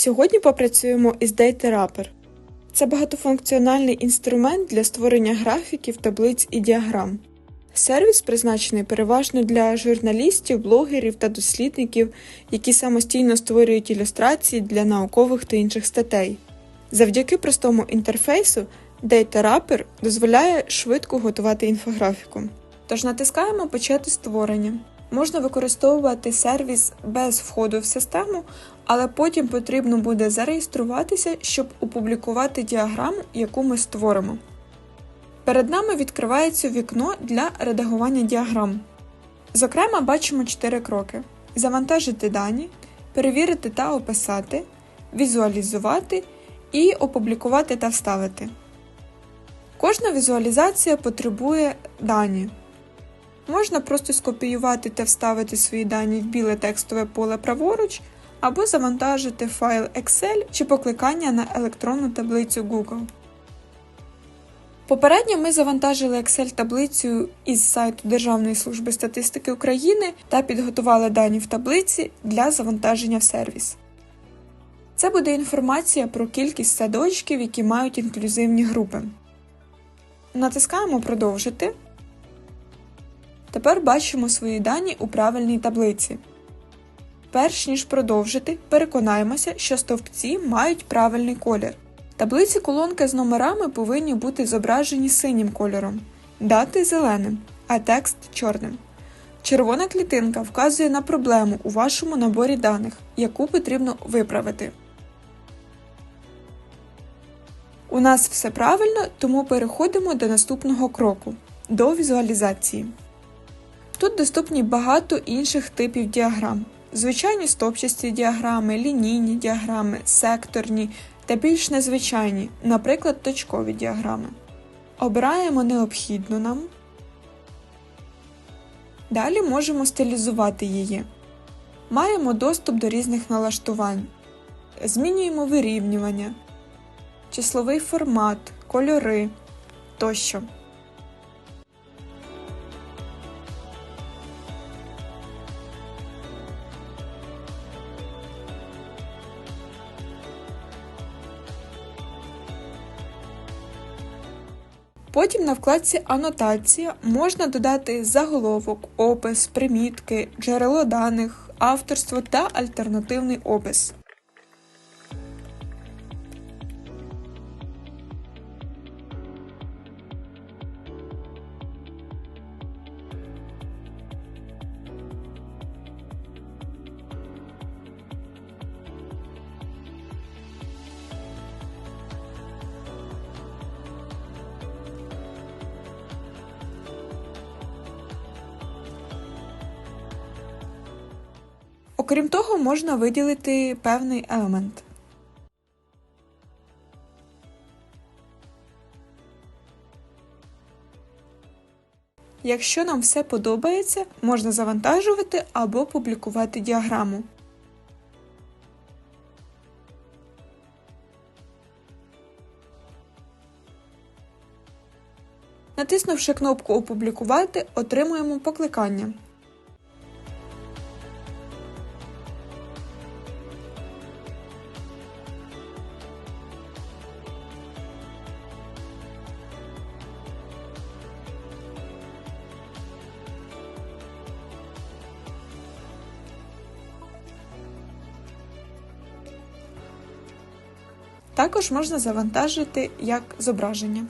Сьогодні попрацюємо із Data Wrapper. Це багатофункціональний інструмент для створення графіків, таблиць і діаграм. Сервіс призначений переважно для журналістів, блогерів та дослідників, які самостійно створюють ілюстрації для наукових та інших статей. Завдяки простому інтерфейсу Data Wrapper дозволяє швидко готувати інфографіку. Тож натискаємо Почати створення. Можна використовувати сервіс без входу в систему, але потім потрібно буде зареєструватися, щоб опублікувати діаграму, яку ми створимо. Перед нами відкривається вікно для редагування діаграм. Зокрема, бачимо 4 кроки: завантажити дані, перевірити та описати, візуалізувати і опублікувати та вставити. Кожна візуалізація потребує дані. Можна просто скопіювати та вставити свої дані в біле текстове поле праворуч, або завантажити файл Excel чи покликання на електронну таблицю Google. Попередньо ми завантажили Excel-таблицю із сайту Державної служби статистики України та підготували дані в таблиці для завантаження в сервіс. Це буде інформація про кількість садочків, які мають інклюзивні групи. Натискаємо Продовжити. Тепер бачимо свої дані у правильній таблиці. Перш ніж продовжити, переконаємося, що стовпці мають правильний колір. Таблиці колонки з номерами повинні бути зображені синім кольором, дати зеленим, а текст чорним. Червона клітинка вказує на проблему у вашому наборі даних, яку потрібно виправити. У нас все правильно, тому переходимо до наступного кроку до візуалізації. Тут доступні багато інших типів діаграм: звичайні стопчасті діаграми, лінійні діаграми, секторні та більш незвичайні, наприклад, точкові діаграми. Обираємо необхідну нам. Далі можемо стилізувати її. Маємо доступ до різних налаштувань. Змінюємо вирівнювання, числовий формат, кольори тощо. Потім на вкладці Анотація можна додати заголовок, опис, примітки, джерело даних, авторство та альтернативний опис. Окрім того, можна виділити певний елемент. Якщо нам все подобається, можна завантажувати або публікувати діаграму. Натиснувши кнопку Опублікувати, отримуємо покликання. Також можна завантажити як зображення.